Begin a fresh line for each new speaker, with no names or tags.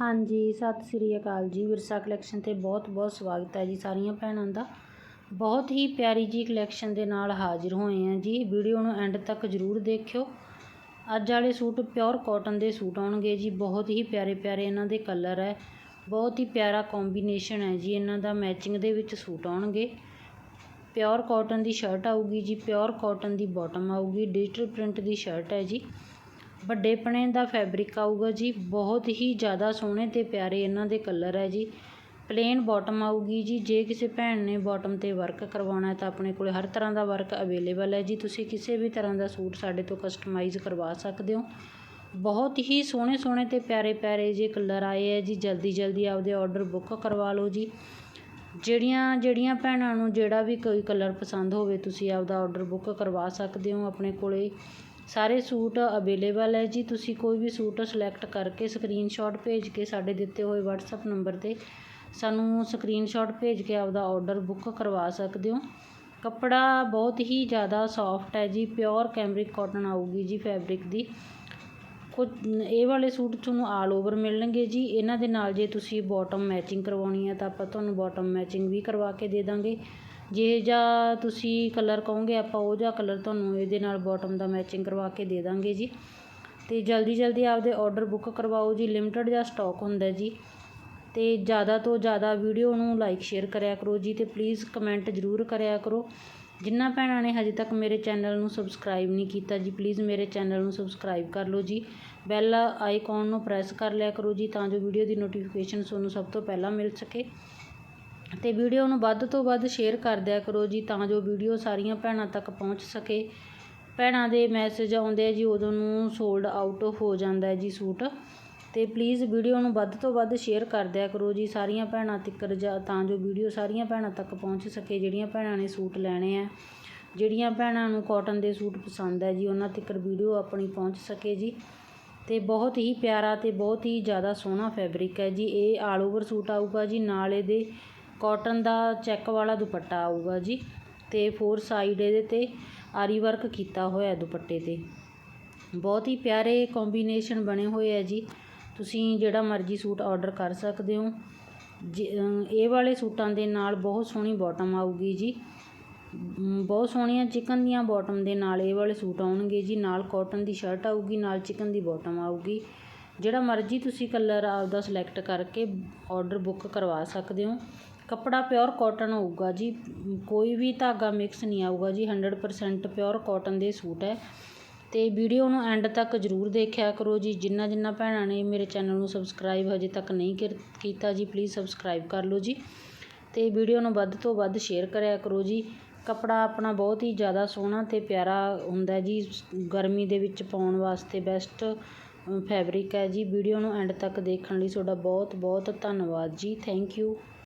ਹਾਂਜੀ, ਸਤਿ ਸ੍ਰੀ ਅਕਾਲ ਜੀ। ਵਿਰਸਾ ਕਲੈਕਸ਼ਨ ਤੇ ਬਹੁਤ ਬਹੁਤ ਸਵਾਗਤ ਹੈ ਜੀ ਸਾਰੀਆਂ ਭੈਣਾਂ ਦਾ। ਬਹੁਤ ਹੀ ਪਿਆਰੀ ਜੀ ਕਲੈਕਸ਼ਨ ਦੇ ਨਾਲ ਹਾਜ਼ਰ ਹੋਏ ਆ ਜੀ। ਵੀਡੀਓ ਨੂੰ ਐਂਡ ਤੱਕ ਜ਼ਰੂਰ ਦੇਖਿਓ। ਅੱਜ ਵਾਲੇ ਸੂਟ ਪਿਓਰ ਕਾਟਨ ਦੇ ਸੂਟ ਆਉਣਗੇ ਜੀ। ਬਹੁਤ ਹੀ ਪਿਆਰੇ ਪਿਆਰੇ ਇਹਨਾਂ ਦੇ ਕਲਰ ਹੈ। ਬਹੁਤ ਹੀ ਪਿਆਰਾ ਕੰਬੀਨੇਸ਼ਨ ਹੈ ਜੀ ਇਹਨਾਂ ਦਾ। ਮੈਚਿੰਗ ਦੇ ਵਿੱਚ ਸੂਟ ਆਉਣਗੇ। ਪਿਓਰ ਕਾਟਨ ਦੀ ਸ਼ਰਟ ਆਊਗੀ ਜੀ। ਪਿਓਰ ਕਾਟਨ ਦੀ ਬਾਟਮ ਆਊਗੀ। ਡਿਜੀਟਲ ਪ੍ਰਿੰਟ ਦੀ ਸ਼ਰਟ ਹੈ ਜੀ। ਵੱਡੇਪਣੇ ਦਾ ਫੈਬਰਿਕ ਆਊਗਾ ਜੀ। ਬਹੁਤ ਹੀ ਜ਼ਿਆਦਾ ਸੋਹਣੇ ਤੇ ਪਿਆਰੇ ਇਹਨਾਂ ਦੇ ਕਲਰ ਹੈ ਜੀ। ਪਲੇਨ ਬਾਟਮ ਆਊਗੀ ਜੀ। ਜੇ ਕਿਸੇ ਭੈਣ ਨੇ ਬਾਟਮ ਤੇ ਵਰਕ ਕਰਵਾਉਣਾ ਤਾਂ ਆਪਣੇ ਕੋਲ ਹਰ ਤਰ੍ਹਾਂ ਦਾ ਵਰਕ ਅਵੇਲੇਬਲ ਹੈ ਜੀ। ਤੁਸੀਂ ਕਿਸੇ ਵੀ ਤਰ੍ਹਾਂ ਦਾ ਸੂਟ ਸਾਡੇ ਤੋਂ ਕਸਟਮਾਈਜ਼ ਕਰਵਾ ਸਕਦੇ ਹੋ। ਬਹੁਤ ਹੀ ਸੋਹਣੇ ਸੋਹਣੇ ਤੇ ਪਿਆਰੇ ਪਿਆਰੇ ਜੇ ਕਲਰ ਆਏ ਹੈ ਜੀ। ਜਲਦੀ ਜਲਦੀ ਆਪਦੇ ਆਰਡਰ ਬੁੱਕ ਕਰਵਾ ਲਓ ਜੀ। ਜਿਹੜੀਆਂ ਜਿਹੜੀਆਂ ਭੈਣਾਂ ਨੂੰ ਜਿਹੜਾ ਵੀ ਕੋਈ ਕਲਰ ਪਸੰਦ ਹੋਵੇ, ਤੁਸੀਂ ਆਪਦਾ ਆਰਡਰ ਬੁੱਕ ਕਰਵਾ ਸਕਦੇ ਹੋ। ਆਪਣੇ ਕੋਲੇ ਸਾਰੇ ਸੂਟ ਅਵੇਲੇਬਲ ਹੈ ਜੀ। ਤੁਸੀਂ ਕੋਈ ਵੀ ਸੂਟ ਸਿਲੈਕਟ ਕਰਕੇ ਸਕਰੀਨਸ਼ਾਟ ਭੇਜ ਕੇ ਸਾਡੇ ਦਿੱਤੇ ਹੋਏ WhatsApp ਨੰਬਰ 'ਤੇ ਸਾਨੂੰ ਸਕਰੀਨਸ਼ਾਟ ਭੇਜ ਕੇ ਆਪਦਾ ਆਰਡਰ ਬੁੱਕ ਕਰਵਾ ਸਕਦੇ ਹੋ। ਕੱਪੜਾ ਬਹੁਤ ਹੀ ਜ਼ਿਆਦਾ ਸੌਫਟ ਹੈ ਜੀ। ਪਿਓਰ ਕੈਮਰਿਕ ਕਾਟਨ ਆਊਗੀ ਜੀ ਫੈਬਰਿਕ ਦੀ। ਕੁਝ ਇਹ ਵਾਲੇ ਸੂਟ ਤੁਹਾਨੂੰ ਆਲ ਓਵਰ ਮਿਲਣਗੇ ਜੀ। ਇਹਨਾਂ ਦੇ ਨਾਲ ਜੇ ਤੁਸੀਂ ਬੋਟਮ ਮੈਚਿੰਗ ਕਰਵਾਉਣੀ ਹੈ ਤਾਂ ਆਪਾਂ ਤੁਹਾਨੂੰ ਬੋਟਮ ਮੈਚਿੰਗ ਵੀ ਕਰਵਾ ਕੇ ਦੇ ਦਾਂਗੇ। ਜੇ ਜਿਹਾ ਤੁਸੀਂ ਕਲਰ ਕਹੋਗੇ ਆਪਾਂ ਉਹ ਜਿਹਾ ਕਲਰ ਤੁਹਾਨੂੰ ਇਹਦੇ ਨਾਲ ਬੋਟਮ ਦਾ ਮੈਚਿੰਗ ਕਰਵਾ ਕੇ ਦੇ ਦਾਂਗੇ ਜੀ। ਅਤੇ ਜਲਦੀ ਜਲਦੀ ਆਪਦੇ ਆਰਡਰ ਬੁੱਕ ਕਰਵਾਓ ਜੀ। ਲਿਮਟਡ ਜਿਹਾ ਸਟਾਕ ਹੁੰਦਾ ਜੀ। ਅਤੇ ਜ਼ਿਆਦਾ ਤੋਂ ਜ਼ਿਆਦਾ ਵੀਡੀਓ ਨੂੰ ਲਾਈਕ ਸ਼ੇਅਰ ਕਰਿਆ ਕਰੋ ਜੀ ਅਤੇ ਪਲੀਜ਼ ਕਮੈਂਟ ਜ਼ਰੂਰ ਕਰਿਆ ਕਰੋ। ਜਿਨ੍ਹਾਂ ਭੈਣਾਂ ਨੇ ਹਜੇ ਤੱਕ ਮੇਰੇ ਚੈਨਲ ਨੂੰ ਸਬਸਕ੍ਰਾਈਬ ਨਹੀਂ ਕੀਤਾ ਜੀ ਪਲੀਜ਼ ਮੇਰੇ ਚੈਨਲ ਨੂੰ ਸਬਸਕ੍ਰਾਈਬ ਕਰ ਲਓ ਜੀ। ਬੈਲ ਆਈਕਨ ਨੂੰ ਪ੍ਰੈਸ ਕਰ ਲਿਆ ਕਰੋ ਜੀ, ਤਾਂ ਜੋ ਵੀਡੀਓ ਦੀ ਨੋਟੀਫਿਕੇਸ਼ਨ ਤੁਹਾਨੂੰ ਸਭ ਤੋਂ ਪਹਿਲਾਂ ਮਿਲ ਸਕੇ। ਅਤੇ ਵੀਡੀਓ ਨੂੰ ਵੱਧ ਤੋਂ ਵੱਧ ਸ਼ੇਅਰ ਕਰ ਦਿਆ ਕਰੋ ਜੀ, ਤਾਂ ਜੋ ਵੀਡੀਓ ਸਾਰੀਆਂ ਭੈਣਾਂ ਤੱਕ ਪਹੁੰਚ ਸਕੇ। ਭੈਣਾਂ ਦੇ ਮੈਸੇਜ ਆਉਂਦੇ ਆ ਜੀ, ਉਦੋਂ ਨੂੰ ਸੋਲਡ ਆਊਟ ਹੋ ਜਾਂਦਾ ਜੀ ਸੂਟ। ਅਤੇ ਪਲੀਜ਼ ਵੀਡੀਓ ਨੂੰ ਵੱਧ ਤੋਂ ਵੱਧ ਸ਼ੇਅਰ ਕਰ ਦਿਆ ਕਰੋ ਜੀ, ਸਾਰੀਆਂ ਭੈਣਾਂ ਤੱਕ ਜਾਂ ਤਾਂ ਜੋ ਵੀਡੀਓ ਸਾਰੀਆਂ ਭੈਣਾਂ ਤੱਕ ਪਹੁੰਚ ਸਕੇ, ਜਿਹੜੀਆਂ ਭੈਣਾਂ ਨੇ ਸੂਟ ਲੈਣੇ ਆ। ਜਿਹੜੀਆਂ ਭੈਣਾਂ ਨੂੰ ਕਾਟਨ ਦੇ ਸੂਟ ਪਸੰਦ ਹੈ ਜੀ, ਉਹਨਾਂ ਤੱਕ ਵੀਡੀਓ ਆਪਣੀ ਪਹੁੰਚ ਸਕੇ ਜੀ। ਅਤੇ ਬਹੁਤ ਹੀ ਪਿਆਰਾ ਅਤੇ ਬਹੁਤ ਹੀ ਜ਼ਿਆਦਾ ਸੋਹਣਾ ਫੈਬਰਿਕ ਹੈ ਜੀ। ਇਹ ਆਲ ਓਵਰ ਸੂਟ ਆਊਗਾ ਜੀ, ਨਾਲ ਇਹਦੇ ਕਾਟਨ ਦਾ ਚੈੱਕ ਵਾਲਾ ਦੁਪੱਟਾ ਆਊਗਾ ਜੀ। ਅਤੇ ਫੋਰ ਸਾਈਡ ਇਹਦੇ 'ਤੇ ਆਰੀ ਵਰਕ ਕੀਤਾ ਹੋਇਆ ਦੁਪੱਟੇ 'ਤੇ। ਬਹੁਤ ਹੀ ਪਿਆਰੇ ਕੰਬੀਨੇਸ਼ਨ ਬਣੇ ਹੋਏ ਆ ਜੀ। ਤੁਸੀਂ ਜਿਹੜਾ ਮਰਜ਼ੀ ਸੂਟ ਔਡਰ ਕਰ ਸਕਦੇ ਹੋ। ਇਹ ਵਾਲੇ ਸੂਟਾਂ ਦੇ ਨਾਲ ਬਹੁਤ ਸੋਹਣੀ ਬੋਟਮ ਆਊਗੀ ਜੀ। ਬਹੁਤ ਸੋਹਣੀਆਂ ਚਿਕਨ ਦੀਆਂ ਬੋਟਮ ਦੇ ਨਾਲ ਇਹ ਵਾਲੇ ਸੂਟ ਆਉਣਗੇ ਜੀ। ਨਾਲ ਕਾਟਨ ਦੀ ਸ਼ਰਟ ਆਊਗੀ, ਨਾਲ ਚਿਕਨ ਦੀ ਬੋਟਮ ਆਊਗੀ। ਜਿਹੜਾ ਮਰਜ਼ੀ ਤੁਸੀਂ ਕਲਰ ਆਪਦਾ ਸਿਲੈਕਟ ਕਰਕੇ ਆਰਡਰ ਬੁੱਕ ਕਰਵਾ ਸਕਦੇ ਹੋ। ਕੱਪੜਾ ਪਿਓਰ ਕਾਟਨ ਹੋਊਗਾ ਜੀ। ਕੋਈ ਵੀ ਧਾਗਾ ਮਿਕਸ ਨਹੀਂ ਆਊਗਾ ਜੀ। 100% ਪਿਓਰ ਕਾਟਨ ਦੇ ਸੂਟ ਹੈ। ਅਤੇ ਵੀਡੀਓ ਨੂੰ ਐਂਡ ਤੱਕ ਜ਼ਰੂਰ ਦੇਖਿਆ ਕਰੋ ਜੀ। ਜਿੰਨਾ ਜਿੰਨਾ ਭੈਣਾਂ ਨੇ ਮੇਰੇ ਚੈਨਲ ਨੂੰ ਸਬਸਕ੍ਰਾਈਬ ਹਜੇ ਤੱਕ ਨਹੀਂ ਕਿਰ, ਕੀਤਾ ਜੀ ਪਲੀਜ਼ ਸਬਸਕ੍ਰਾਈਬ ਕਰ ਲਓ ਜੀ। ਅਤੇ ਵੀਡੀਓ ਨੂੰ ਵੱਧ ਤੋਂ ਵੱਧ ਸ਼ੇਅਰ ਕਰਿਆ ਕਰੋ ਜੀ। ਕੱਪੜਾ ਆਪਣਾ ਬਹੁਤ ਹੀ ਜ਼ਿਆਦਾ ਸੋਹਣਾ ਅਤੇ ਪਿਆਰਾ ਹੁੰਦਾ ਜੀ। ਗਰਮੀ ਦੇ ਵਿੱਚ ਪਾਉਣ ਵਾਸਤੇ ਬੈਸਟ ਫੈਬਰਿਕ ਹੈ ਜੀ। ਵੀਡੀਓ ਨੂੰ ਐਂਡ ਤੱਕ ਦੇਖਣ ਲਈ ਤੁਹਾਡਾ ਬਹੁਤ ਬਹੁਤ ਧੰਨਵਾਦ ਜੀ। Thank you